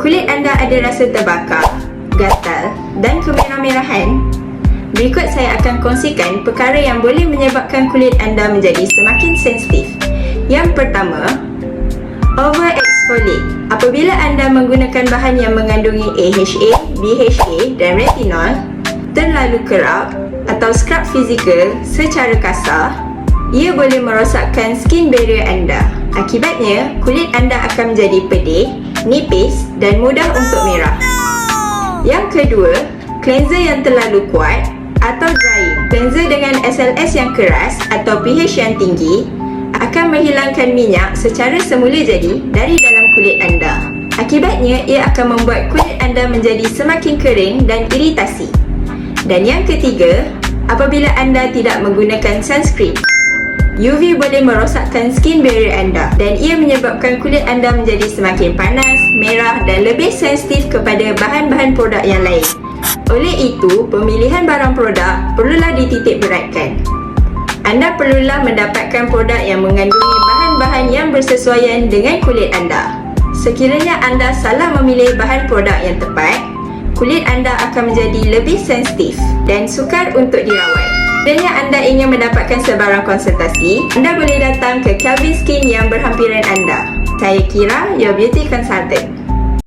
kulit anda ada rasa terbakar, gatal dan kemerah-merahan, berikut saya akan kongsikan perkara yang boleh menyebabkan kulit anda menjadi semakin sensitif. Yang pertama, overexfoliate. Apabila anda menggunakan bahan yang mengandungi AHA, BHA dan retinol, terlalu kerap atau scrub fizikal secara kasar, ia boleh merosakkan skin barrier anda. Akibatnya, kulit anda akan menjadi pedih, nipis dan mudah untuk merah. Yang kedua, cleanser yang terlalu kuat atau drying. Cleanser dengan SLS yang keras atau pH yang tinggi akan menghilangkan minyak secara semula jadi dari dalam kulit anda. Akibatnya, ia akan membuat kulit anda menjadi semakin kering dan iritasi. Dan yang ketiga, apabila anda tidak menggunakan sunscreen. UV boleh merosakkan skin barrier anda dan ia menyebabkan kulit anda menjadi semakin panas, merah dan lebih sensitif kepada bahan-bahan produk yang lain. Oleh itu, pemilihan barang produk perlulah dititik beratkan. Anda perlulah mendapatkan produk yang mengandungi bahan-bahan yang bersesuaian dengan kulit anda. Sekiranya anda salah memilih bahan produk yang tepat, kulit anda akan menjadi lebih sensitif dan sukar untuk dirawat. Sekiranya anda ingin mendapatkan sebarang konsultasi, anda boleh datang ke Kelvin Skin yang berhampiran anda. Saya Kira, your beauty consultant.